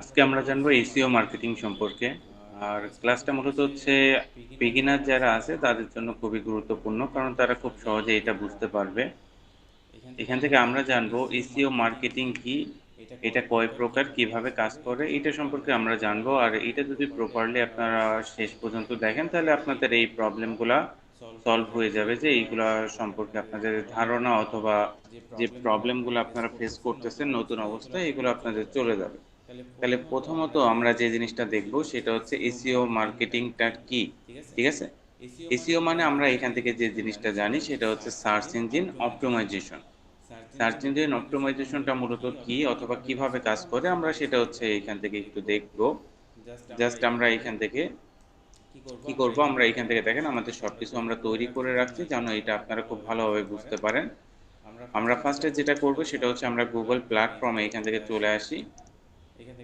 আজকে আমরা জানব এসিও মার্কেটিং সম্পর্কে। আর ক্লাসটা মূলত হচ্ছে বিগিনার যারা আছে, তাদের জন্য খুবই গুরুত্বপূর্ণ, কারণ তারা খুব সহজে এটা বুঝতে পারবে। এখান থেকে আমরা জানব এসিও মার্কেটিং কি, এটা কয় প্রকার, কীভাবে কাজ করে, এটা সম্পর্কে আমরা জানব। আর এটা যদি প্রপারলি আপনারা শেষ পর্যন্ত দেখেন, তাহলে আপনাদের এই প্রবলেমগুলা সলভ হয়ে যাবে যে এইগুলা সম্পর্কে আপনাদের ধারণা অথবা যে প্রবলেমগুলো আপনারা ফেস করতেছেন, নতুন অবস্থায়, এগুলো আপনাদের চলে যাবে। তাহলে প্রথমত আমরা যে জিনিসটা দেখব সেটা হচ্ছে এসইও মার্কেটিংটা কি? ঠিক আছে? এসিও মানে আমরা এখান থেকে যে জিনিসটা জানি সেটা হচ্ছে search engine optimisation. Search engine অপটিমাইজেশনটা মূলত কি অথবা কীভাবে কাজ করে আমরা সেটা হচ্ছে এখান থেকে একটু দেখব। জাস্ট আমরা এখান থেকে কি করব আমরা এখান থেকে? দেখেন আমাদের সবকিছু আমরা তৈরি করে রাখছি যেন এটা আপনারা খুব ভালোভাবে বুঝতে পারেন। আমরা ফার্স্টে যেটা করব সেটা হচ্ছে আমরা গুগল প্ল্যাটফর্মে এখান থেকে চলে আসি।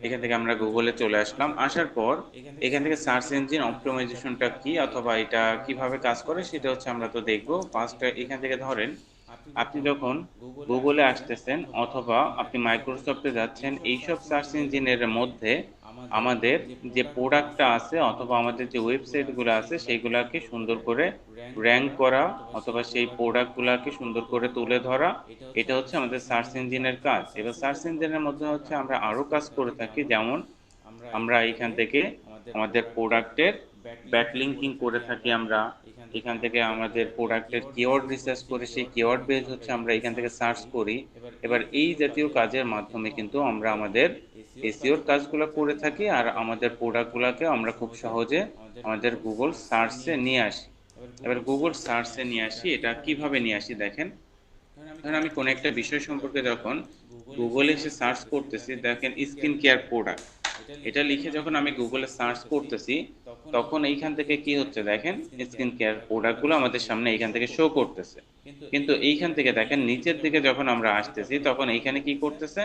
এখান থেকে আমরা গুগলে চলে আসলাম। আসার পর এখান থেকে সার্চ ইঞ্জিন অপটিমাইজেশনটা কি অথবা এটা কীভাবে কাজ করে সেটা হচ্ছে আমরা তো দেখব। ফার্স্ট এখান থেকে ধরেন আপনি যখন গুগলে আসতেছেন অথবা আপনি মাইক্রোসফটে যাচ্ছেন এইসব সার্চ ইঞ্জিনের মধ্যে আমাদের যে প্রোডাক্টটা আছে অথবা আমাদের যে ওয়েবসাইটগুলো আছে সেইগুলাকে সুন্দর করে র্যাঙ্ক করা অথবা সেই প্রোডাক্টগুলোকে সুন্দর করে তুলে ধরা এটা হচ্ছে আমাদের সার্চ ইঞ্জিনের কাজ। এবার সার্চ ইঞ্জিনের মধ্যে হচ্ছে আমরা আরও কাজ করে থাকি যেমন আমরা এখান থেকে আমাদের প্রোডাক্টের ব্যাকলিঙ্কিং করে থাকি আমরা। এখান থেকে আমাদের প্রোডাক্টের কিওয়ার্ড রিসার্চ করে সেই কিওয়ার্ড বেজ হচ্ছে আমরা এখান থেকে সার্চ করি। এবার এই জাতীয় কাজের মাধ্যমে কিন্তু আমরা আমাদের এসিওর কাজগুলো করে থাকি আর আমাদের প্রোডাক্টগুলোকে আমরা খুব সহজে আমাদের গুগল সার্চে নিয়ে আসি। এবার গুগল সার্চে নিয়ে আসি, এটা কীভাবে নিয়ে আসি দেখেন। ধরেন আমি কোনো একটা বিষয় সম্পর্কে যখন গুগলে এসে সার্চ করতেছি, দেখেন স্কিন কেয়ার প্রোডাক্ট এটা লিখে যখন আমি গুগলে সার্চ করতেছি তখন এইখান থেকে কি হচ্ছে দেখেন? স্কিন কেয়ার প্রোডাক্টগুলো আমাদের সামনে এইখান থেকে শো করতেছে। কিন্তু এইখান থেকে দেখেন নিচের দিকে যখন আমরা আসতেছি তখন এইখানে কি করতেছে?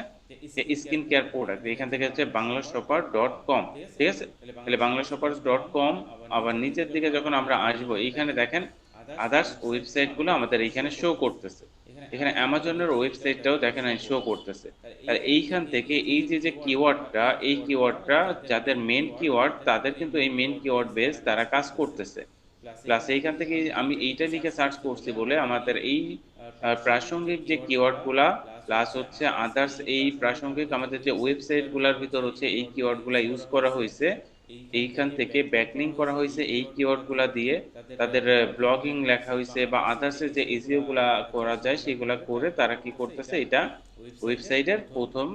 স্কিন কেয়ার প্রোডাক্ট এইখান থেকে হচ্ছে বাংলা শপার ডট কম ঠিক আছে? তাহলে বাংলা শপার ডট কম আবার নিচের দিকে যখন আমরা আসব এইখানে দেখেন আদার্স ওয়েবসাইটগুলো আমাদের এইখানে শো করতেছে। এখানে অ্যামাজনের ওয়েবসাইটটাও দেখেন শো করতেছে। আর এইখান থেকে এই যে যে কিওয়ার্ডটা এই কিওয়ার্ডটা যাদের মেন কিওয়ার্ড তাদের কিন্তু এই মেন কিওয়ার্ড বেস তারা কাজ করতেছে। প্লাস এইখান থেকে আমি এইটা লিখে সার্চ করছি বলে আমাদের এই প্রাসঙ্গিক যে কিওয়ার্ডগুলা প্লাস হচ্ছে আদার্স এই প্রাসঙ্গিক আমাদের যে ওয়েবসাইটগুলার ভিতর হচ্ছে এই কিওয়ার্ডগুলা ইউজ করা হয়েছে। এইখান থেকে ব্যাকলিং করা হয়েছে এই কিওয়ার্ডগুলা দিয়ে। তাদের ব্লগিং লেখা হয়েছে বা আদার্সের যে এসিও গুলা করা যায় সেগুলা করে তারা কি করতেছে? এটা ওয়েবসাইটের প্রথম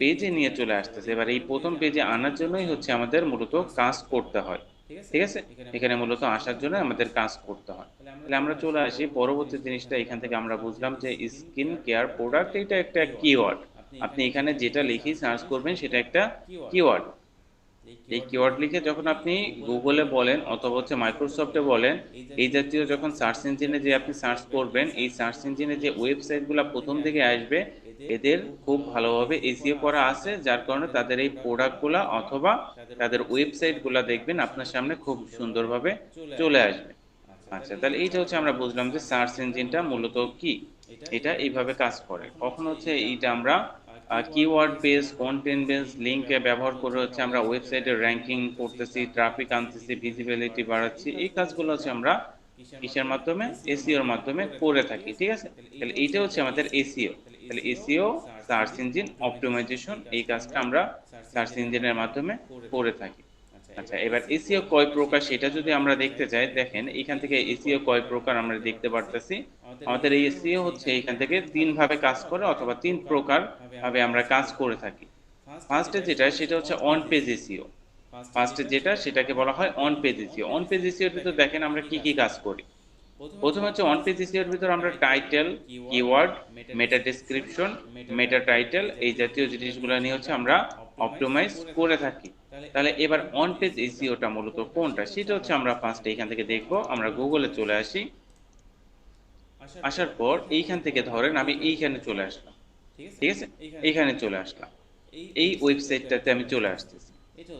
পেজে নিয়ে চলে আসতেছে। এবার এই প্রথম পেজে আনার জন্যই হচ্ছে আমাদের মূলত কাজ করতে হয়। ঠিক আছে? এখানে মূলত আসার জন্য আমাদের কাজ করতে হয়। তাহলে আমরা চলে আসি পরবর্তী জিনিসটা। এখান থেকে আমরা বুঝলাম যে স্কিন কেয়ার প্রোডাক্ট এটা একটা কিওয়ার্ড আপনি এখানে যেটা লিখি সার্চ করবেন সেটা একটা কিওয়ার্ড এই কিওয়ার্ড লিখে যখন আপনি গুগলে বলেন অথবা হচ্ছে মাইক্রোসফটে বলেন এই জাতীয় যখন সার্চ ইঞ্জিনে যে আপনি সার্চ করবেন এই সার্চ ইঞ্জিনে যে ওয়েবসাইটগুলো প্রথম থেকে আসবে এদের খুব ভালোভাবে এসিও করা আছে যার কারণে তাদের এই প্রোডাক্টগুলো অথবা তাদের ওয়েবসাইটগুলো দেখবেন আপনার সামনে খুব সুন্দরভাবে চলে আসবে। আচ্ছা তাহলে এইটা হচ্ছে আমরা বুঝলাম যে সার্চ ইঞ্জিনটা মূলত কি? এটা এইভাবে কাজ করে। কখন হচ্ছে এইটা আমরা keyword base content base link ব্যবহার করে হচ্ছে আমরা ওয়েবসাইটের র্যাঙ্কিং করতেছি ট্রাফিক আনতেছি ভিজিবিলিটি বাড়াচ্ছি, এই কাজগুলো হচ্ছে আমরা কিসের মাধ্যমে? এসিওর মাধ্যমে করে থাকি, ঠিক আছে? তাহলে এইটা হচ্ছে আমাদের এসিও তাহলে এসিও সার্চ ইঞ্জিন অপটিমাইজেশন এই কাজটা আমরা সার্চ ইঞ্জিনের মাধ্যমে করে থাকি। আচ্ছা এবার এসিও কয় প্রকার সেটা যদি আমরা দেখতে চাই দেখেন, এখান থেকে এসিও কয় প্রকার আমরা দেখতে পারতেছি। আমাদের এই এসিও হচ্ছে এখান থেকে তিন ভাবে কাজ করে অথবা তিন প্রকার ভাবে আমরা কাজ করে থাকি। ফার্স্টে যেটা, সেটা হচ্ছে অন পেজ এসিও ফার্স্টে যেটা, সেটাকে বলা হয় on page SEO. On page এসিওর ভিতর দেখেন আমরা কি কি কাজ করি। প্রথমে হচ্ছে অন পেজ এসিওর ভিতর আমরা title keyword meta description meta title এই জাতীয় জিনিসগুলো নিয়ে হচ্ছে আমরা অপটিমাইজ করে থাকি। তাহলে এবার অন পেজ এসিওটা মূলত কোনটা? সেটা হচ্ছে আমরা ফার্স্ট এইখান থেকে দেখব আমরা গুগলে চলে আসি। আসার পর এইখান থেকে ধরেন আমি এইখানে চলে আসলাম। ঠিক আছে? এইখানে। চলে আসলাম। এই ওয়েবসাইটটাতে আমি চলে আসতেছি।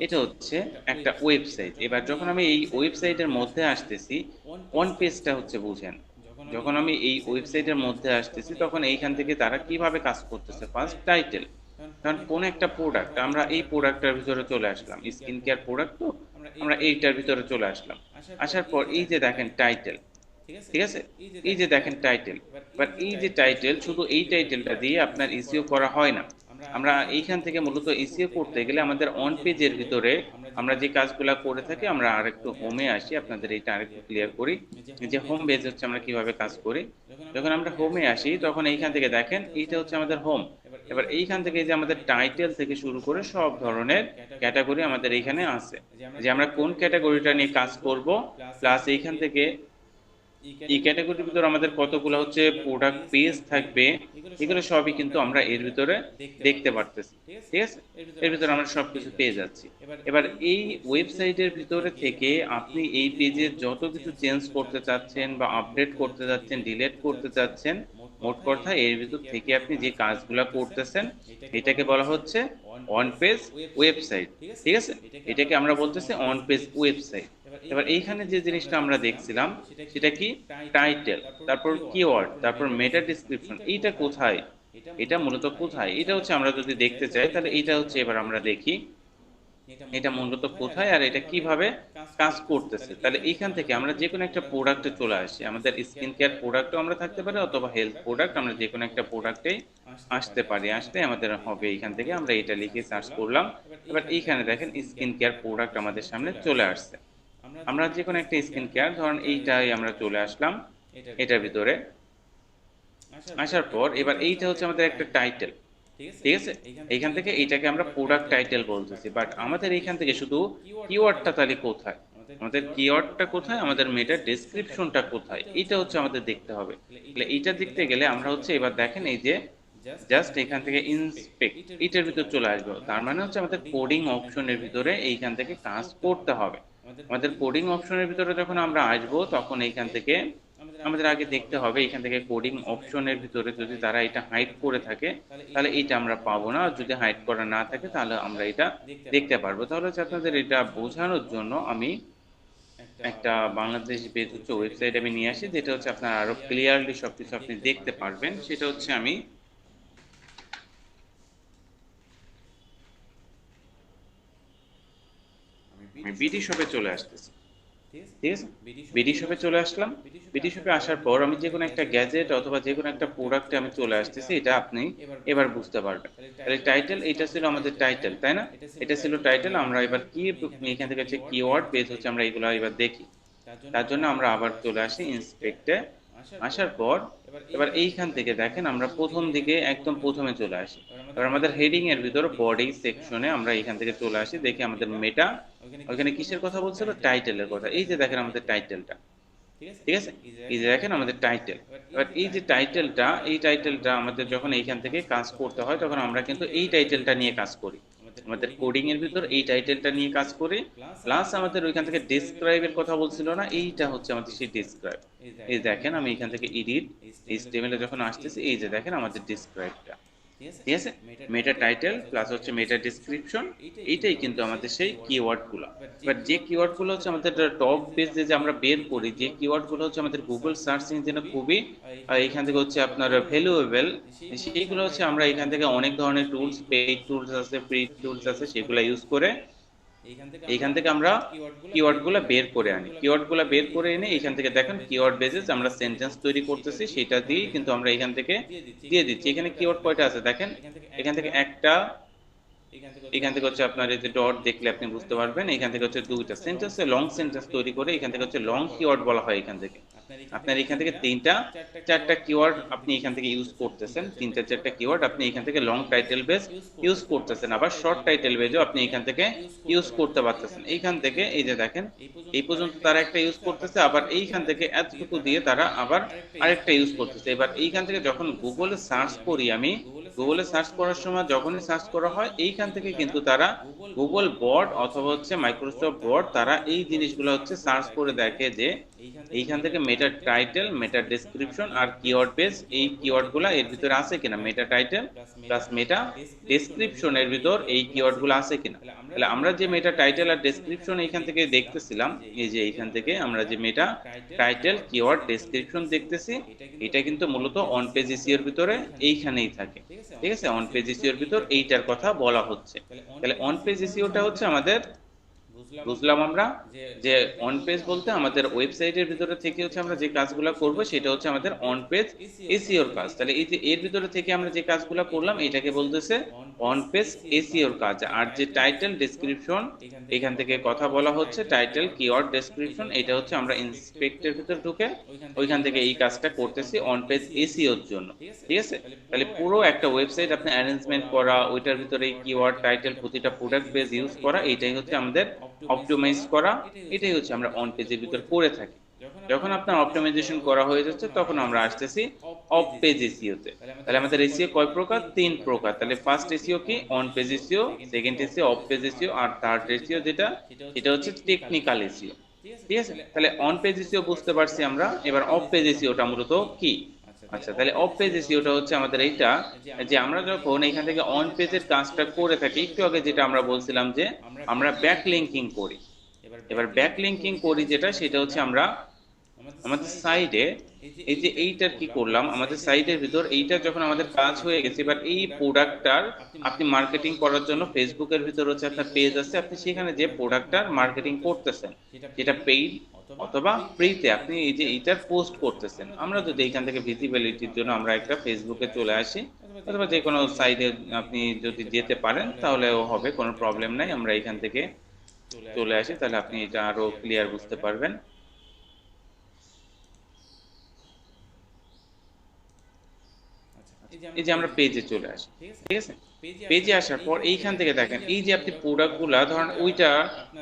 এটা হচ্ছে একটা ওয়েবসাইট এবার যখন আমি এই ওয়েবসাইটের মধ্যে আসতেছি অন পেজটা হচ্ছে বুঝেন। যখন আমি এই ওয়েবসাইটের মধ্যে আসতেছি তখন এইখান থেকে তারা কীভাবে কাজ করতেছে? ফার্স্ট টাইটেল কারণ কোন একটা প্রোডাক্ট আমরা এই প্রোডাক্টটার ভিতরে চলে আসলাম স্কিন কেয়ার প্রোডাক্ট তো আমরা এইটার ভিতরে চলে আসলাম। আসার পর এই যে দেখেন টাইটেল ঠিক আছে? এই যে দেখেন। টাইটেল বাট এই যে টাইটেল শুধু এই টাইটেলটা দিয়ে আপনার ইসিও করা হয় না। আমরা এইখান থেকে মূলত ইসিও করতে গেলে আমাদের অন পেজের ভিতরে আমরা যে কাজগুলো করে থাকি আমরা আরেকটু হোমে আসি আপনাদের এটা আরেকটু ক্লিয়ার করি। যে হোম পেজ হচ্ছে আমরা কীভাবে কাজ করি। যখন আমরা হোমে আসি তখন এইখান থেকে দেখেন এইটা হচ্ছে আমাদের হোম এবার এইখান থেকে যে আমাদের টাইটেল থেকে শুরু করে সব ধরনের ক্যাটাগরি আমাদের এইখানে আছে। যে আমরা কোন ক্যাটাগরিটা নিয়ে কাজ করব প্লাস এইখান থেকে এই ক্যাটাগরির ভিতরে আমাদের কতগুলো হচ্ছে প্রোডাক্ট পেজ থাকবে, এগুলো সবই কিন্তু আমরা এর ভিতরে দেখতে পারতেছি, ঠিক আছে? এর ভিতরে আমরা সবকিছু পেয়ে যাচ্ছি। এবার এই ওয়েবসাইটের ভিতরে থেকে আপনি এই পেজে যত কিছু চেঞ্জ করতে চাচ্ছেন বা আপডেট করতে চাচ্ছেন ডিলিট করতে চাচ্ছেন, মোট কথা এর ভিতর থেকে আপনি যে কাজগুলো করতেছেন, এটাকে বলা হচ্ছে অন পেজ ওয়েবসাইট ঠিক আছে? এটাকে আমরা বলতেছি অন পেজ ওয়েবসাইট এবার এইখানে যে জিনিসটা আমরা দেখছিলাম, সেটা কি? টাইটেল তারপর কিওয়ার্ড তারপর মেটা ডিসক্রিপশন এইটা কোথায়? এটা মূলত কোথায়? এটা হচ্ছে আমরা যদি দেখতে চাই, তাহলে এটা হচ্ছে এবার আমরা দেখি। এটা মূলত কোথায় আর এটা কীভাবে কাজ করতেছে? তাহলে এইখান থেকে আমরা যে কোনো একটা প্রোডাক্টে চলে আসি। আমাদের স্কিন কেয়ার প্রোডাক্টও আমরা থাকতে পারি, অথবা হেলথ প্রোডাক্ট আমরা যে কোনো একটা প্রোডাক্টেই আসতে পারি। আসলে আমাদের হবে এইখান থেকে, আমরা এটা লিখে সার্চ করলাম। এবার এইখানে দেখেন স্কিন কেয়ার প্রোডাক্ট আমাদের সামনে চলে আসছে। আমরা যে কোনো একটা স্কিন কেয়ার ধরেন এইটাই আমরা চলে আসলাম এটার ভিতরে। আসার পর এবার এইটা হচ্ছে আমাদের একটা টাইটেল ঠিক আছে? এইখান থেকে এইটাকে আমরা প্রোডাক্ট টাইটেল বলতেছি। বাট আমাদের এইখান থেকে শুধু কিওয়ার্ডটা তাহলে কোথায়? আমাদের কিওয়ার্ডটা কোথায়? আমাদের মেটার ডেসক্রিপশনটা কোথায়? এটা হচ্ছে আমাদের দেখতে হবে। তাহলে এইটা দেখতে গেলে আমরা হচ্ছে এবার দেখেন এই যে জাস্ট এখান থেকে ইন্সপেক্ট এটার ভিতর চলে আসবে। তার মানে হচ্ছে আমাদের কোডিং অপশনের ভিতরে এইখান থেকে কাজ করতে হবে। আমাদের কোডিং অপশনের ভিতরে যখন আমরা আসব তখন এইখান থেকে আমাদের আগে দেখতে হবে এখান থেকে কোডিং অপশনের ভিতরে যদি তারা এটা হাইড করে থাকে তাহলে এটা আমরা পাবো না। আর যদি হাইড করা না থাকে তাহলে আমরা এটা দেখতে পারব। তাহলে হচ্ছে আপনাদের এটা বোঝানোর জন্য আমি একটা বাংলাদেশ বেদ হচ্ছে ওয়েবসাইট আমি নিয়ে আসি যেটা হচ্ছে আপনার আরও ক্লিয়ারলি সবকিছু আপনি দেখতে পারবেন। সেটা হচ্ছে আমি আমি বিডি শপে চলে আসতেছি। ঠিক আছে? বিডি শপে চলে আসলাম। বিডি শপে আসার পর আমি যে কোনো একটা গ্যাজেট অথবা যে কোনো একটা প্রোডাক্টে আমি চলে আসতেছি এটা আপনি এবার বুঝতে পারবেন। তাহলে টাইটেল এটা ছিল আমাদের টাইটেল তাই না? এটা ছিল টাইটেল আমরা এবার কি এখান থেকে হচ্ছে কিওয়ার্ড পেজ হচ্ছে। আমরা এগুলো এবার দেখি। তার জন্য আমরা আবার চলে আসি ইন্সপেক্টে আসার পর এবার এইখান থেকে দেখেন আমরা প্রথম দিকে একদম প্রথমে চলে আসি। এবার আমাদের হেডিং এর ভিতর বডি সেকশনে আমরা এখান থেকে চলে আসি, দেখি আমাদের মেটা ওখানে কিসের কথা বলছিল? টাইটেলের কথা। এই যে দেখেন আমাদের টাইটেলটা ঠিক আছে? এই যে দেখেন আমাদের টাইটেল এবার এই যে টাইটেলটা এই টাইটেলটা আমাদের যখন এইখান থেকে কাজ করতে হয়, তখন আমরা কিন্তু এই টাইটেলটা নিয়ে কাজ করি। আমাদের কোডিং এর ভিতর এই টাইটেলটা নিয়ে কাজ করে প্লাস আমাদের ওইখান থেকে ডেসক্রাইবের কথা বলছিল না, এইটা হচ্ছে আমাদের সেই ডেসক্রাইব এই দেখেন আমি এখান থেকে এডিট এইচটিএমএল যখন আসতেছি, এই যে দেখেন আমাদের ডেসক্রাইবটা ঠিক আছে? মেটা টাইটেল প্লাস হচ্ছে মেটা ডিসক্রিপশন এইটাই কিন্তু আমাদের সেই কিওয়ার্ডগুলো বাট যে কিওয়ার্ডগুলো হচ্ছে আমাদের টপ পেজে যে আমরা বের করি যে কিওয়ার্ডগুলো হচ্ছে আমাদের গুগল সার্চ ইঞ্জিনে খুবই এখান থেকে হচ্ছে আপনার ভ্যালুয়েবল সেইগুলো হচ্ছে আমরা এখান থেকে অনেক ধরনের টুলস পেইড টুলস আছে ফ্রি টুলস আছে সেগুলো ইউজ করে এইখান থেকে আমরা কিওয়ার্ডগুলো বের করে আনি। কিওয়ার্ডগুলো বের করে এনে এইখান থেকে দেখেন কিওয়ার্ড বেসিস আমরা সেন্টেন্স তৈরি করতেছি সেটা দিয়ে কিন্তু আমরা এখান থেকে দিয়ে দিচ্ছি। এখানে কিওয়ার্ড কয়টা আছে দেখেন? এখান থেকে একটা এখান থেকে হচ্ছে আপনার এই যে ডট দেখলে আপনি বুঝতে পারবেন। এখান থেকে হচ্ছে দুইটা সেন্টেন্সে লং সেন্টেন্স তৈরি করে এখান থেকে হচ্ছে লং কিওয়ার্ড বলা হয় এখান থেকে। আপনার এখান থেকে তিনটা চারটা কিওয়ার্ড আপনি এখান থেকে ইউজ করতেছেন। তিনটা চারটা কিওয়ার্ড আপনি এখান থেকে লং টাইটেল বেস ইউজ করতেছেন। আবার শর্ট টাইটেল বেজও আপনি এখান থেকে ইউজ করতে পারতেছেন। এইখান থেকে এই যে দেখেন এই পর্যন্ত তারা একটা ইউজ করতেছে আবার এইখান থেকে এতটুকু দিয়ে তারা আবার আরেকটা ইউজ করতেছে। এবার এইখান থেকে যখন গুগলে সার্চ করি আমি গুগলে সার্চ করার সময় যখনই সার্চ করা হয়, এইখান থেকে কিন্তু তারা গুগল বট অথবা হচ্ছে মাইক্রোসফট বট তারা এই জিনিসগুলো হচ্ছে সার্চ করে দেখে যে এইখান থেকে মেটা টাইটেল মেটা ডেসক্রিপশন আর কিওয়ার্ড পেজ এই কিওয়ার্ডগুলো এর ভিতরে আছে কিনা? Meta title plus meta description এর ভিতর এই কিওয়ার্ডগুলো আছে কিনা? তাহলে আমরা যে মেটা টাইটেল আর ডেসক্রিপশন এইখান থেকে দেখতেছিলাম এই যে এইখান থেকে আমরা যে মেটা টাইটেল কিওয়ার্ড ডেসক্রিপশন দেখতেছি। এটা কিন্তু মূলত অন পেজ এসিওর ভিতরে এইখানেই থাকে। ঠিক আছে? অন পেজ এসিওর ভিতর এইটার কথা বলা হচ্ছে। তাহলে অন পেজ এসিওটা হচ্ছে আমাদের বুঝলাম। আমরা যে অন পেজ বলতে আমাদের ওয়েবসাইটের ভিতরে থেকে হচ্ছে আমরা যে কাজগুলো করব সেটা হচ্ছে আমাদের অন পেজ এসিওর কাজ। তাহলে এই যে এর ভিতরে থেকে আমরা যে কাজগুলো করলাম এটাকে বলতেছে অন পেজ এসিওর কাজ আর যে টাইটেল ডেসক্রিপশন এখান থেকে কথা বলা হচ্ছে টাইটেল কিওয়ার্ড ডেসক্রিপশন এটা হচ্ছে আমরা ইন্সপেক্টের ভিতর ঢুকে ওইখান থেকে এই কাজটা করতেছি অন পেজ এসিওর জন্য। ঠিক আছে? তাহলে পুরো একটা ওয়েবসাইট আপনি অ্যারেঞ্জমেন্ট করা, ওইটার ভিতরে কিওয়ার্ড টাইটেল প্রতিটা প্রোডাক্ট বেস ইউজ করা, এটাই হচ্ছে আমাদের অপটিমাইজ করা, এটাই হচ্ছে আমরা অন পেজের ভিতর করে থাকি। যখন আপনার অপটিমাইজেশন করা হয়ে যাচ্ছে, তখন আমরা আসতেছি অফ পেজ এসিওতে তাহলে আমাদের এসিও কয় প্রকার? তিন প্রকার। তাহলে ফার্স্ট এসিও কি? On page SEO second SEO off page SEO R third SEO যেটা এটা হচ্ছে টেকনিক্যাল এসিও ঠিক আছে? তাহলে অন পেজ এসিও বুঝতে পারছি আমরা। এবার অফ পেজ এসিওটা মূলত কি? আচ্ছা তাহলে অফ পেজ এসিওটা হচ্ছে আমাদের এইটা, যে আমরা যখন এখান থেকে অন পেজের কাজটা করে থাকি, একটু আগে যেটা আমরা বলছিলাম যে আমরা ব্যাক লিঙ্কিং করি। এবার ব্যাক লিঙ্কিং করি যেটা, সেটা হচ্ছে আমরা আমাদের সাইডে এই যে এইটার কি করলাম, আমাদের সাইডের ভিতর এইটা যখন আমাদের কাজ হয়ে গেছে, এবার এই প্রোডাক্টটার আপনি মার্কেটিং করার জন্য ফেসবুকের ভিতর হচ্ছে আপনার পেজ আছে, আপনি সেখানে যে প্রোডাক্টটার মার্কেটিং করতেছেন, যেটা পেইড অথবা ফ্রিতে আপনি এই যে এইটার পোস্ট করতেছেন। আমরা যদি এইখান থেকে ভিজিবিলিটির জন্য আমরা একটা ফেসবুকে চলে আসি, অথবা যে কোনো সাইডে আপনি যদি যেতে পারেন, তাহলেও হবে, কোনো প্রবলেম নাই, আমরা এখান থেকে চলে আসি, তাহলে আপনি এটা আরও ক্লিয়ার বুঝতে পারবেন। এই যে আমরা পেজে চলে আসি ঠিক আছে? পেজে আসার পর এইখান থেকে দেখেন এই যে আপনি প্রোডাক্টগুলা ধরেন ওইটা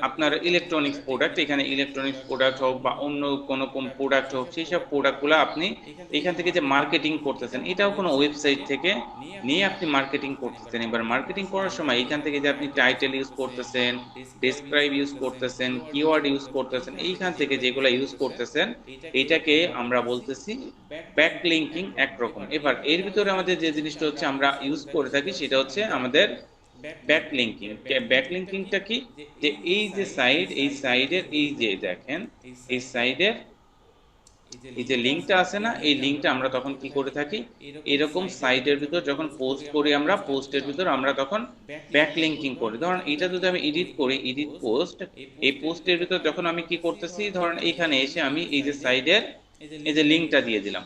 আপনার ইলেকট্রনিক্স প্রোডাক্ট এখানে ইলেকট্রনিক্স প্রোডাক্ট হোক বা অন্য কোনো কোন প্রোডাক্ট হোক সেই সব প্রোডাক্টগুলো আপনি এখান থেকে যে মার্কেটিং করতেছেন এটাও কোনো ওয়েবসাইট থেকে নিয়ে আপনি মার্কেটিং করতেছেন। এবার মার্কেটিং করার সময় এখান থেকে যে আপনি টাইটেল ইউজ করতেছেন ডেসক্রাইব ইউজ করতেছেন কিওয়ার্ড ইউজ করতেছেন এইখান থেকে যেগুলো ইউজ করতেছেন এটাকে আমরা বলতেছি ব্যাক লিঙ্কিং একরকম। এবার এর ভিতরে আমাদের যে জিনিসটা হচ্ছে আমরা ইউজ করে থাকি সেটা হচ্ছে আমাদের ব্যাক লিঙ্কিং ব্যাক লিঙ্কিংটা কি? যে এই যে সাইড এই সাইডের এই যে দেখেন, এই সাইডের এই যে লিঙ্কটা আছে না, এই লিঙ্কটা আমরা তখন কি করে থাকি? এরকম সাইটের ভিতর যখন পোস্ট করি আমরা পোস্টের ভিতর আমরা তখন ব্যাক লিঙ্কিং করি। ধরেন এটা যদি আমি এডিট করি এডিট পোস্ট এই পোস্টের ভিতর যখন আমি কি করতেছি, ধরেন এখানে এসে আমি এই যে সাইডের এই যে লিঙ্কটা দিয়ে দিলাম।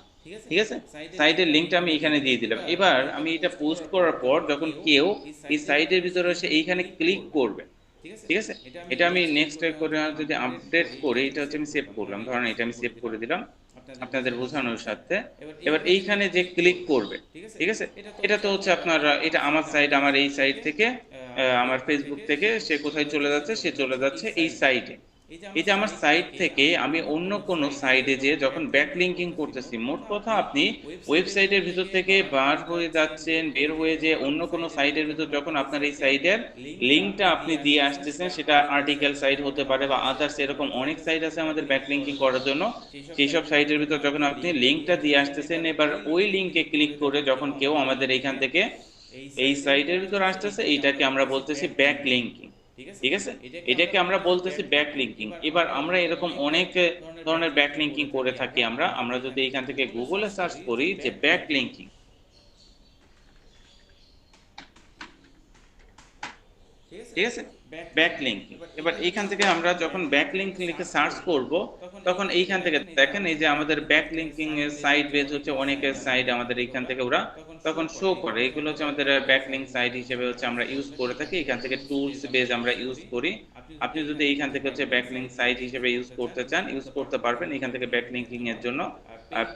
ঠিক আছে? সাইটের লিঙ্কটা আমি এখানে দিয়ে দিলাম। এবার আমি এটা পোস্ট করার পর যখন কেউ এই সাইটের ভিতরে এসে এইখানে ক্লিক করবে। ঠিক আছে? এটা আমি নেক্সট করে যদি আপডেট করে। এটা হচ্ছে আমি সেভ করলাম। ধরেন এটা আমি সেভ করে দিলাম আপনাদের বোঝানোর সাথে। এবার এইখানে যে ক্লিক করবে। ঠিক আছে? এটা তো হচ্ছে আপনার এটা আমার সাইট আমার এই সাইট থেকে আমার ফেসবুক থেকে সে কোথায় চলে যাচ্ছে সে চলে যাচ্ছে এই সাইটে এই যে আমার সাইট থেকে আমি অন্য কোন সাইডে যে যখন ব্যাক লিঙ্কিং করতেছি মোট কথা আপনি ওয়েবসাইটের ভিতর থেকে বার হয়ে যাচ্ছেন বের হয়ে যে অন্য কোন সাইটের ভিতর যখন আপনার এই সাইটের লিঙ্কটা আপনি দিয়ে আসতেছেন সেটা আর্টিকেল সাইট হতে পারে বা আদার্স এরকম অনেক সাইট আছে আমাদের ব্যাক লিঙ্কিং করার জন্য। সেই সব সাইটের ভিতর যখন আপনি লিঙ্কটা দিয়ে আসতেছেন এবার ওই লিঙ্কে ক্লিক করে যখন কেউ আমাদের এখান থেকে এই সাইটের ভিতর আসতেছে এইটাকে আমরা বলতেছি ব্যাক লিঙ্কিং ঠিক আছে? এটাকে আমরা বলতেছি ব্যাক লিঙ্কিং এবার আমরা এরকম অনেক ধরনের ব্যাক লিঙ্কিং করে থাকি আমরা। আমরা যদি এখান থেকে গুগলে সার্চ করি যে ব্যাক লিঙ্কিং ঠিক আছে? ব্যাক লিঙ্কিং এবার এখান থেকে আমরা যখন ব্যাক লিঙ্কিং লিখে সার্চ করব তখন এইখান থেকে দেখেন এই যে আমাদের ব্যাক লিঙ্কিং এর সাইট বেজ হচ্ছে অনেকের সাইট আমাদের এইখান থেকে ওরা তখন শো করে। এগুলো হচ্ছে আমাদের ব্যাক লিঙ্ক সাইট হিসেবে হচ্ছে আমরা ইউজ করে থাকি। এখান থেকে টুলস বেজ আমরা ইউজ করি। আপনি যদি এইখান থেকে হচ্ছে ব্যাক লিঙ্ক সাইট হিসেবে ইউজ করতে চান ইউজ করতে পারবেন এখান থেকে ব্যাক লিঙ্কিং এর জন্য।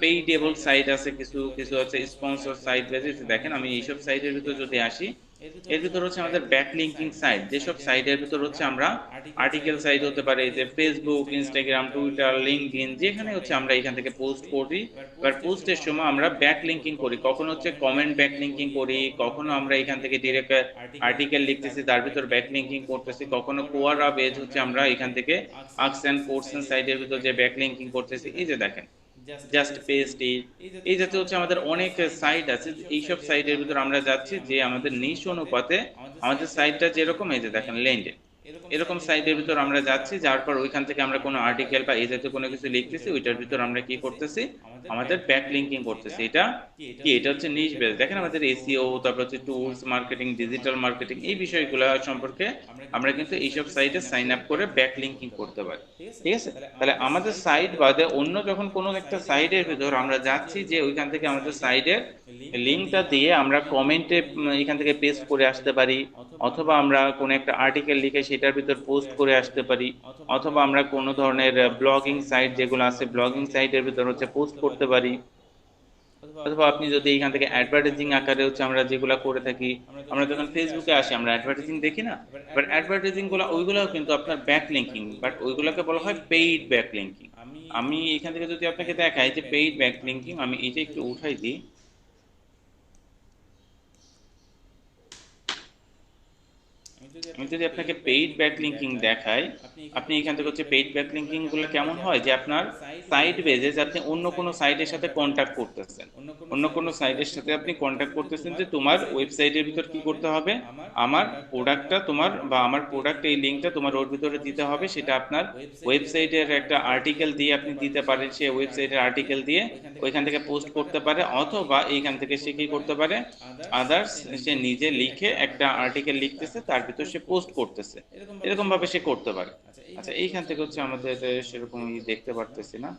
পেইডেবল সাইট আছে কিছু কিছু হচ্ছে স্পন্সর সাইট বেজে দেখেন আমি এইসব সাইটের ভিতরে যদি আসি এর ভিতর হচ্ছে আমাদের ব্যাক লিঙ্কিং সাইট যেসব সাইটের ভিতর হচ্ছে আমরা আর্টিকেল সাইট হতে পারে যে ফেসবুক ইনস্টাগ্রাম টুইটার লিঙ্কডিন যেখানে হচ্ছে আমরা এখান থেকে পোস্ট করি। এবার পোস্টের সময় আমরা ব্যাক লিঙ্কিং করি। কখনো হচ্ছে কমেন্ট ব্যাক লিঙ্কিং করি, কখনো আমরা এখান থেকে ডিরেক্ট আর্টিকেল লিখতেছি, তার ভিতর ব্যাক লিঙ্কিং করতেছি। কখনো কোয়ারা পেজ হচ্ছে আমরা এখান থেকে আক্স অ্যান্ড কোর্সেন সাইটের ভিতর যে ব্যাক লিঙ্কিং করতেছি। এই যে দেখেন। জাস্ট পেস্ট এই জাতীয় হচ্ছে আমাদের অনেক সাইট আছে এইসব সাইটের ভিতরে আমরা যাচ্ছি যে আমাদের নিশ অনুপাতে আমাদের সাইটটা যেরকম এই যে দেখেন লেন্ডে এরকম সাইটের ভিতর আমরা যাচ্ছি যার পর ওইখান থেকে আমরা কোনো আর্টিকেল বা এই জাতীয় কোনো কিছু লিখতেছি ওইটার ভিতর আমরা কি করতেছি? আমাদের ব্যাক লিঙ্কিং করতেছি এটা? কি এটা হচ্ছে নিশ বেস দেখেন আমাদের এসিও তারপর হচ্ছে টুলস মার্কেটিং ডিজিটাল মার্কেটিং এই বিষয়গুলো সম্পর্কে আমরা কিন্তু এইসব সাইটে সাইন আপ করে ব্যাক লিঙ্কিং করতে পারি। ঠিক আছে? তাহলে আমাদের সাইট বাদে অন্য যখন কোনো একটা সাইটের ভিতর আমরা যাচ্ছি যে ওইখান থেকে আমাদের সাইটের লিঙ্কটা দিয়ে আমরা কমেন্টে এখান থেকে পেস্ট করে আসতে পারি অথবা আমরা কোনো একটা আর্টিকেল লিখে সেটার ভিতর পোস্ট করে আসতে পারি। অথবা আমরা কোনো ধরনের ব্লগিং সাইট যেগুলো আছে ব্লগিং সাইটের ভিতর হচ্ছে পোস্ট করতে পারি। অথবা আপনি যদি এখান থেকে অ্যাডভার্টাইজিং আকারে হচ্ছে আমরা যেগুলো করে থাকি, আমরা যখন ফেসবুকে আসি, আমরা অ্যাডভার্টাইজিং দেখি না? বাট অ্যাডভার্টাইজিংগুলো ওইগুলো কিন্তু আপনার ব্যাক লিঙ্কিং বাট ওইগুলোকে বলা হয় পেইড ব্যাক লিঙ্কিং আমি এখান থেকে যদি আপনাকে দেখাই যে পেইড ব্যাক লিঙ্কিং আমি এটা একটু উঠাই দিই। আমি যদি আপনাকে পেইড ব্যাক লিঙ্কিং দেখাই, আপনি এখান থেকে হচ্ছে পেইড ব্যাক লিঙ্কিংগুলো কেমন হয়? যে আপনার সাইট বেজে আপনি অন্য কোনো সাইটের সাথে কন্ট্যাক্ট করতেছেন। অন্য কোনো সাইটের সাথে আপনি কন্ট্যাক্ট করতেছেন যে তোমার ওয়েবসাইটের ভিতর কি করতে হবে? আমার প্রোডাক্টটা তোমার বা আমার প্রোডাক্ট এই লিঙ্কটা তোমার ওর ভিতরে দিতে হবে। সেটা আপনার ওয়েবসাইটের একটা আর্টিকেল দিয়ে আপনি দিতে পারেন। সে ওয়েবসাইটের আর্টিকেল দিয়ে ওইখান থেকে পোস্ট করতে পারে, অথবা এইখান থেকে সে কি করতে পারে? আদার্স সে নিজে লিখে একটা আর্টিকেল লিখতেছে, তার ভিতর সে পোস্ট করতেছে। এরকম ভাবে সে করতে পারে। আচ্ছা এইখান থেকে হচ্ছে আমাদের সেরকম দেখতে পারতেছি না।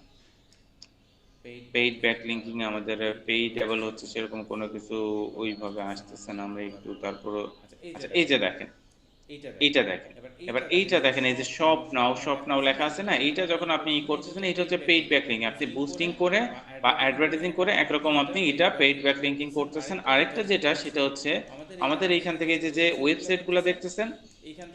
পেইড ব্যাক লিঙ্কিং আমাদের পেইড পেইডেবল হচ্ছে সেরকম কোনো কিছু ওইভাবে আসতেছে না। আমরা একটু তারপর আচ্ছা এই যে দেখেন। এইটা দেখেন। এবার এইটা দেখেন এই যে সব নাও সব নাও লেখা আছে না এইটা যখন আপনি করতেছেন এটা হচ্ছে পেইড ব্যাকলিং আপনি বুস্টিং করে বা অ্যাডভার্টাইজিং করে একরকম আপনি এটা পেইড ব্যাকলিংকিং করতেছেন। আরেকটা যেটা সেটা হচ্ছে আমাদের এইখান থেকে যে যে ওয়েবসাইটগুলো দেখতেছেন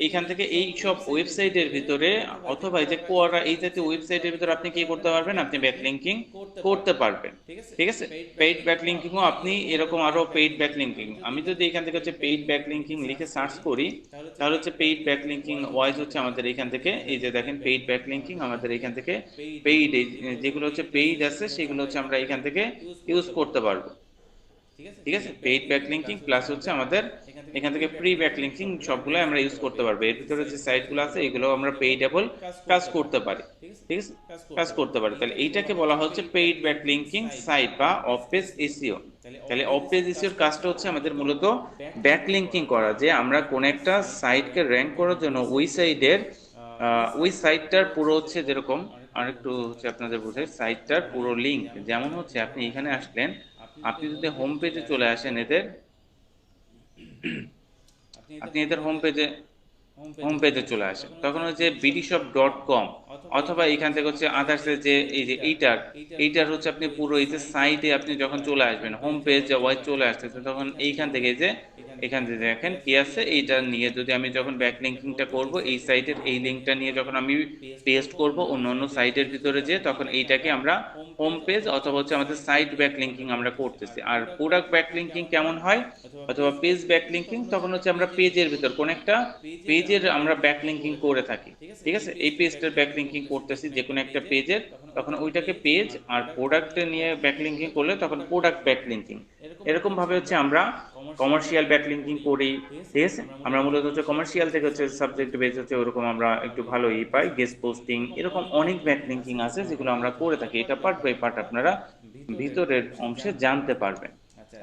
এইখান থেকে এই সব ওয়েবসাইটের ভিতরে অথবা এই যে কোয়ারা এই জাতীয় ওয়েবসাইটের ভিতরে আপনি কি করতে পারবেন? আপনি ব্যাকলিংকিং করতে পারবেন। ঠিক আছে? পেইড ব্যাকলিংকিংও আপনি এরকম আরও পেইড ব্যাকলিংকিং আমি যদি এখান থেকে হচ্ছে পেইড ব্যাকলিংকিং লিখে সার্চ করি তাহলে হচ্ছে পেইড ব্যাকলিংকিং ওয়াইজ হচ্ছে আমাদের এখান থেকে এই যে দেখেন পেইড ব্যাকলিংকিং আমাদের এখান থেকে পেইড যেগুলো হচ্ছে পেইড আছে সেগুলো হচ্ছে আমরা এখান থেকে ইউজ করতে পারব। ঠিক আছে? পেইড ব্যাকলিংকিং প্লাস হচ্ছে আমাদের এখান থেকে ফ্রি ব্যাকলিংকিং সবগুলো আমরা ইউজ করতে পারব। এর ভিতরে যে সাইটগুলো আছে এগুলো আমরা পেইডেবল কাজ করতে পারি। ঠিক আছে? কাজ করতে পারি। তাহলে এইটাকে বলা হচ্ছে পেইড ব্যাকলিংকিং সাইট বা অফ পেজ এসইও তাহলে অফ পেজ এসইওর কাজটা হচ্ছে আমাদের মূলত ব্যাকলিংকিং করা, যে আমরা কোন একটা সাইটকে র্যাঙ্ক করার জন্য ওই সাইডের ওই সাইটটার পুরো হচ্ছে যেরকম, আরেকটু হচ্ছে আপনাদের বোঝাই সাইটটার পুরো লিঙ্ক যেমন হচ্ছে আপনি এখানে আসলেন, আপনি যদি হোম পেজে চলে আসেন এদের আপনি এদের হোম পেজে হোম পেজে চলে আসেন। তখন হচ্ছে বিডিশপ ডট কম অথবা এখান থেকে হচ্ছে আদার্সের যে এই যে এইটার এইটার হচ্ছে আপনি পুরো এই যে সাইটে আপনি যখন চলে আসবেন হোম পেজ ওয়াইজ চলে আসতেছে তখন এইখান থেকে যে, এখান থেকে দেখেন কি আছে, এইটা নিয়ে যদি আমি যখন ব্যাক লিঙ্কিংটা করব, এই সাইটের এই লিঙ্কটা নিয়ে যখন আমি পেস্ট করব অন্য অন্য সাইটের ভিতরে যে তখন এইটাকে আমরা হোম পেজ অথবা হচ্ছে আমাদের সাইট ব্যাক লিঙ্কিং আমরা করতেছি। আর প্রোডাক্ট ব্যাক লিঙ্কিং কেমন হয়? অথবা পেজ ব্যাক লিঙ্কিং তখন হচ্ছে আমরা পেজের ভিতর কোন একটা পেজের আমরা ব্যাক লিঙ্কিং করে থাকি। ঠিক আছে? এই পেজটার ব্যাক লিঙ্কিং করতেছি যে কোনো একটা পেজের তখন ওইটাকে পেজ আর প্রোডাক্ট নিয়ে ব্যাক লিঙ্কিং করলে তখন প্রোডাক্ট ব্যাক লিঙ্কিং এরকম ভাবে হচ্ছে আমরা কমার্শিয়াল ব্যাক লিঙ্কিং করি, ঠিক আছে? আমরা মূলত হচ্ছে কমার্শিয়াল থেকে হচ্ছে সাবজেক্ট বেস হচ্ছে ওরকম আমরা একটু ভালো ই পাই গেস্ট পোস্টিং এরকম অনেক ব্যাক লিঙ্কিং আছে যেগুলো আমরা করে থাকি। এটা পার্ট বাই পার্ট আপনারা ভিতরের অংশে জানতে পারবেন।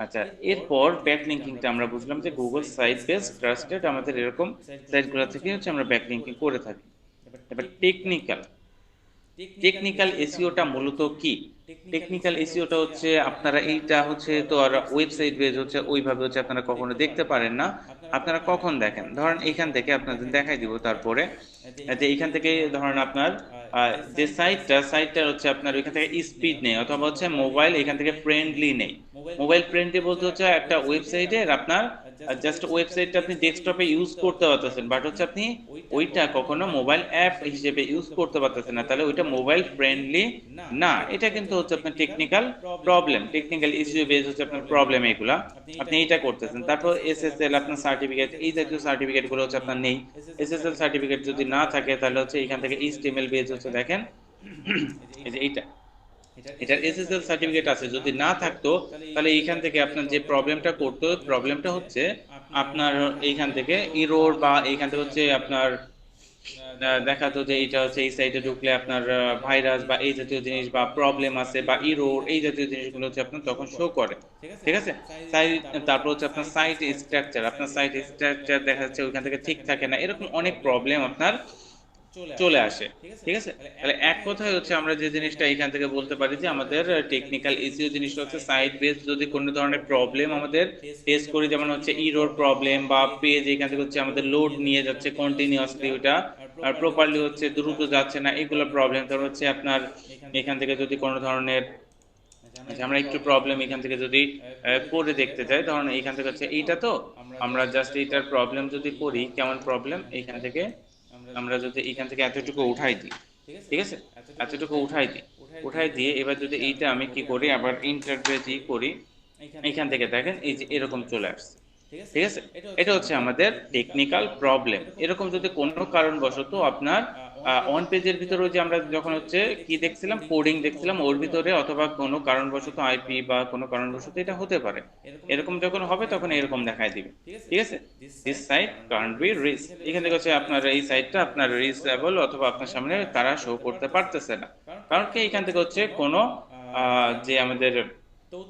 আচ্ছা এরপর ব্যাক লিঙ্কিংটা আমরা বুঝলাম যে গুগল সাইট বেস ট্রাস্টেড আমাদের এরকম সাইটগুলো থেকে হচ্ছে আমরা ব্যাক লিঙ্কিং করে থাকি। এবার টেকনিক্যাল টেকনিক্যাল এসিওটা মূলত কি? টেকনিক্যাল এসিওটা হচ্ছে আপনারা এইটা হচ্ছে তো আর ওয়েবসাইট বেজ হচ্ছে ওইভাবে হচ্ছে আপনারা কখনো দেখতে পারেন না। আপনারা কখন দেখেন? ধরেন এখান থেকে আপনাদের দেখাই দিব তারপরে। যে এইখান থেকে ধরেন আপনার যে সাইটটা সাইটটা হচ্ছে আপনার ওইখান থেকে স্পিড নেই, অথবা হচ্ছে মোবাইল এখান থেকে ফ্রেন্ডলি নেই। মোবাইল ফ্রেন্ডলি বলতে হচ্ছে একটা ওয়েবসাইটের আপনার জাস্ট ওয়েবসাইটটা আপনি ডেস্কটপে ইউজ করতে পারতেছেন বাট হচ্ছে আপনি ওইটা কখনো মোবাইল অ্যাপ হিসেবে ইউজ করতে পারতেছেন না, তাহলে ওইটা মোবাইল ফ্রেন্ডলি না। এটা কিন্তু হচ্ছে আপনার technical problem technical issue base হচ্ছে আপনার প্রবলেম এগুলা। আপনি এইটা করতেছেন, তারপর এসএসএল আপনার সার্টিফিকেট এই জাতীয় সার্টিফিকেটগুলো হচ্ছে আপনার নেই। এসএসএল সার্টিফিকেট যদি না থাকে, তাহলে হচ্ছে এখান থেকে এইচটিএমএল বেস হচ্ছে দেখেন, এই যে এইটা, এটার এসএসএল সার্টিফিকেট আছে। যদি না থাকতো, তাহলে এইখান থেকে আপনার যে প্রবলেমটা করতো প্রবলেমটা হচ্ছে আপনার এইখান থেকে ইরোর বা এইখান থেকে হচ্ছে আপনার দেখাতো যে এটা হচ্ছে এই সাইটে ঢুকলে আপনার ভাইরাস বা এই জাতীয় জিনিস বা প্রবলেম আছে বা ইরোর এই জাতীয় জিনিসগুলো হচ্ছে আপনার তখন শো করে। ঠিক আছে? তারপর হচ্ছে আপনার সাইট স্ট্রাকচার আপনার সাইট স্ট্রাকচার দেখা যাচ্ছে ওইখান থেকে ঠিক থাকে না। এরকম অনেক প্রবলেম আপনার চলে আসে। ঠিক আছে? তাহলে এক কথায় হচ্ছে আমরা যে জিনিসটা এখান থেকে বলতে পারি যে আমাদের টেকনিক্যাল ইস্যু জিনিসটা হচ্ছে সাইট বেস যদি কোনো ধরনের প্রবলেম আমাদের ফেস করি যেমন হচ্ছে ইরোর প্রবলেম বা পেজ এখান থেকে হচ্ছে আমাদের লোড নিয়ে যাচ্ছে কন্টিনিউয়াসলি ওটা। আর প্রপারলি হচ্ছে দ্রুত যাচ্ছে না এগুলো প্রবলেম তারপর হচ্ছে আপনার এখান থেকে। যদি কোনো ধরনের আমরা একটু প্রবলেম এখান থেকে যদি করে দেখতে চাই ধরুন এইখান থেকে হচ্ছে এইটা তো আমরা জাস্ট এইটার প্রবলেম যদি করি কেমন প্রবলেম এইখান থেকে আমরা যদি এখান থেকে এতটুকু উঠাই দিই ঠিক আছে? এতটুকু উঠাই দিই উঠাই দিয়ে এবার যদি এইটা আমি কি করি আবার ইন্টারপ্রেটই করি এখান থেকে দেখেন এই যে এরকম চলে আসছে। ঠিক আছে? এটা হচ্ছে আমাদের টেকনিক্যাল প্রবলেম এরকম যদি কোনো কারণবশত আপনার অন পেজের ভিতরে যে আমরা যখন হচ্ছে কি দেখছিলাম কোডিং দেখছিলাম ওর ভিতরে অথবা কোনো কারণবশত আইপি বা কোনো কারণবশত এটা হতে পারে। এরকম যখন হবে তখন এরকম দেখায় দিবে। ঠিক আছে? This site can't be reach এখান থেকে হচ্ছে আপনার এই সাইটটা আপনার রিচেবল অথবা আপনার সামনে তারা শো করতে পারতেছে না। কারণ কি? এখান থেকে হচ্ছে কোনো যে আমাদের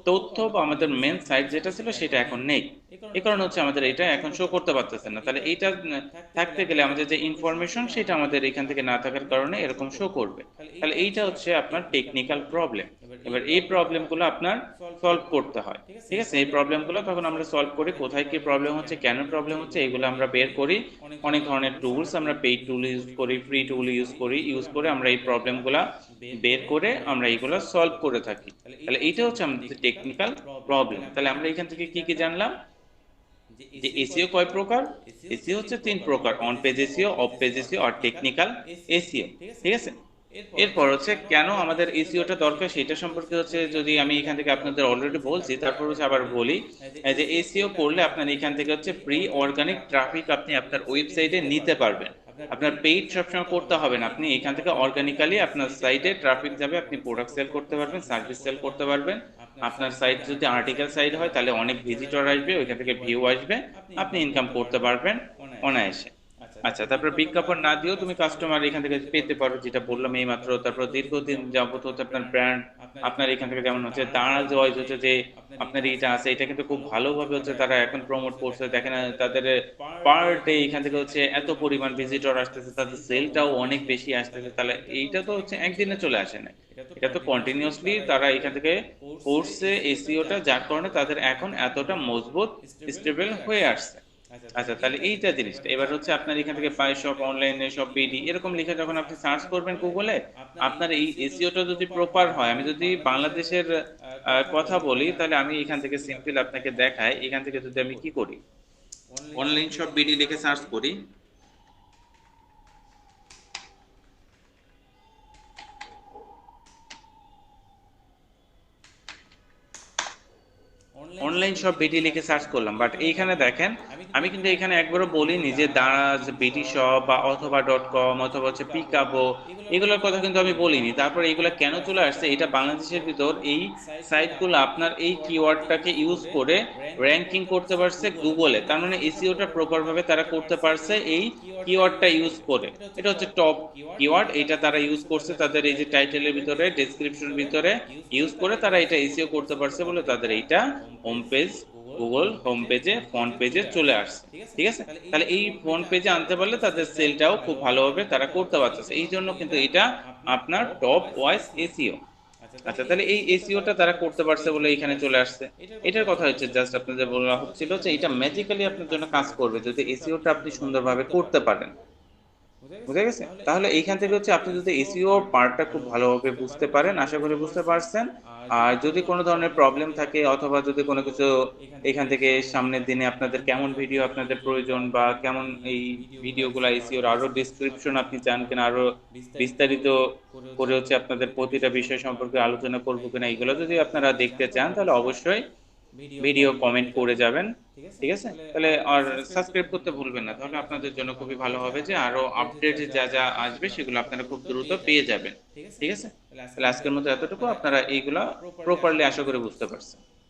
তথ্য বা আমাদের মেন সাইট যেটা ছিল সেটা এখন নেই। এই কারণে হচ্ছে আমাদের এটা এখন শো করতে পারতেছে না। তাহলে এইটা থাকতে গেলে আমাদের যে ইনফরমেশন সেটা আমাদের এখান থেকে না থাকার কারণে এরকম শো করবে। তাহলে এইটা হচ্ছে আপনার টেকনিক্যাল প্রবলেম এবার এই প্রবলেমগুলো আপনার সলভ করতে হয়। ঠিক আছে? এই প্রবলেমগুলো তখন আমরা সলভ করি, কোথায় কি প্রবলেম হচ্ছে, কেন প্রবলেম হচ্ছে, এগুলো আমরা বের করি। অনেক ধরনের টুলস আমরা পেইড টুল ইউজ করি ফ্রি টুল ইউজ করি ইউজ করে আমরা এই প্রবলেমগুলো বের করে আমরা এইগুলো সলভ করে থাকি। তাহলে এইটা হচ্ছে আমাদের টেকনিক্যাল প্রবলেম তাহলে আমরা এখান থেকে কি কি জানলাম? যে এসিও কয় প্রকার? এসিও হচ্ছে তিন প্রকার। On page SEO off page SEO R technical SEO. ঠিক আছে? এরপর হচ্ছে কেন আমাদের এসিওটা দরকার সেটা সম্পর্কে হচ্ছে যদি আমি এখান থেকে আপনাদের অলরেডি বলছি তারপর হচ্ছে আবার বলি যে এসিও করলে আপনার এখান থেকে হচ্ছে ফ্রি অর্গানিক ট্রাফিক আপনি আপনার ওয়েবসাইটে নিতে পারবেন। আপনার পেইড সবসময় করতে হবে না। আপনি এখান থেকে অর্গানিক্যালি আপনার সাইটে ট্রাফিক যাবে, আপনি প্রোডাক্ট সেল করতে পারবেন সার্ভিস সেল করতে পারবেন। আপনার সাইট যদি আর্টিকেল সাইট হয়, তাহলে অনেক ভিজিটর আসবে, ওইখান থেকে ভিউ আসবে, আপনি ইনকাম করতে পারবেন অনায়াসে। আচ্ছা তারপর বিজ্ঞাপন না দিয়েও তুমি কাস্টমার এখান থেকে পেতে পারো যেটা বললাম এই মাত্র তারপর দীর্ঘদিন যাবত হচ্ছে আপনার ব্র্যান্ড আপনার এখান থেকে যেমন হচ্ছে দাঁড়া জয় হচ্ছে যে আপনার এইটা আছে এটা কিন্তু খুব ভালোভাবে হচ্ছে তারা এখন প্রমোট করছে। দেখেন আহ, তাদের পার ডে এখান থেকে হচ্ছে এত পরিমাণ ভিজিটর আসতেছে তাদের সেলটাও অনেক বেশি আসতেছে। তাহলে এইটা তো হচ্ছে একদিনে চলে আসে না এটা তো কন্টিনিউয়াসলি তারা এখান থেকে করছে এসিওটা যার কারণে তাদের এখন এতটা মজবুত স্টেবল হয়ে আসছে। আচ্ছা তাহলে এইটা জিনিসটা। এবার হচ্ছে আপনার এখান থেকে পাই শপ অনলাইনে সব বিডি এরকম লিখে যখন আপনি সার্চ করবেন গুগলে আপনার এই এসিওটা যদি প্রপার হয়, আমি যদি বাংলাদেশের কথা বলি, তাহলে আমি এখান থেকে সিম্পল আপনাকে দেখাই, এখান থেকে যদি আমি কি করি? অনলাইন শপ বিডি লিখে সার্চ করি। অনলাইন শপ বিডি লিখে সার্চ করলাম বাট এইখানে দেখেন, আমি কিন্তু এখানে একবারও বলিনি যে দারাজ বিডি শপ বা অথবা ডট কম অথবা হচ্ছে পিকাবো এগুলোর কথা কিন্তু আমি বলিনি। তারপর এইগুলো কেন চলে আসছে, এটা বাংলাদেশের ভিতর এই সাইটগুলো আপনার এই কিওয়ার্ডটাকে ইউজ করে র্যাঙ্কিং করতে পারছে গুগলে তার মানে এসিওটা প্রপার ভাবে তারা করতে পারছে এই কিওয়ার্ডটা ইউজ করে। এটা হচ্ছে টপ কিওয়ার্ড এটা তারা ইউজ করছে তাদের এই যে টাইটেলের ভিতরে ডেসক্রিপশনের ভিতরে ইউজ করে তারা এটা এসিও করতে পারছে বলে তাদের এইটা হোম পেজ গুগল হোম পেজে ফ্রন্ট পেজে চলে আসছে, ঠিক আছে? তাহলে এই ফ্রন্ট পেজে আনতে পারলে তাদের সেলটাও খুব ভালোভাবে তারা করতে পারতেছে। এই জন্য কিন্তু এটা আপনার টপ ওয়াইস এসিও আচ্ছা তাহলে এই এসিওটা তারা করতে পারছে বলে এখানে চলে আসছে। এটার কথা হচ্ছে জাস্ট আপনাদের বলা হচ্ছিল যে এটা ম্যাজিক্যালি আপনার জন্য কাজ করবে, যদি এসিওটা আপনি সুন্দরভাবে করতে পারেন। বুঝা গেছে? তাহলে এইখান থেকে হচ্ছে আপনি যদি এসইও পার্টটা খুব ভালোভাবে বুঝতে পারেন, আশা করি বুঝতে পারছেন। আর যদি কোন ধরনের প্রবলেম থাকে অথবা যদি কোন কিছু এখান থেকে সামনের দিনে আপনাদের কেমন ভিডিও আপনাদের প্রয়োজন বা কেমন এই ভিডিওগুলা এসইওর আরও ডেসক্রিপশন আপনি চান কিনা আরও বিস্তারিত করে হচ্ছে আপনাদের প্রতিটা বিষয় সম্পর্কে আলোচনা করব কিনা এগুলো যদি আপনারা দেখতে চান তাহলে অবশ্যই ভিডিও কমেন্ট করে যাবেন। ঠিক আছে? তাহলে আর সাবস্ক্রাইব করতে ভুলবেন না। তাহলে আপনাদের জন্য খুবই ভালো হবে যে আরও আপডেট যা, যা আসবে সেগুলো আপনারা খুব দ্রুত পেয়ে যাবেন। ঠিক আছে? তাহলে আজকের মতো এতটুকু আপনারা এইগুলা প্রপারলি আশা করি বুঝতে পারছেন।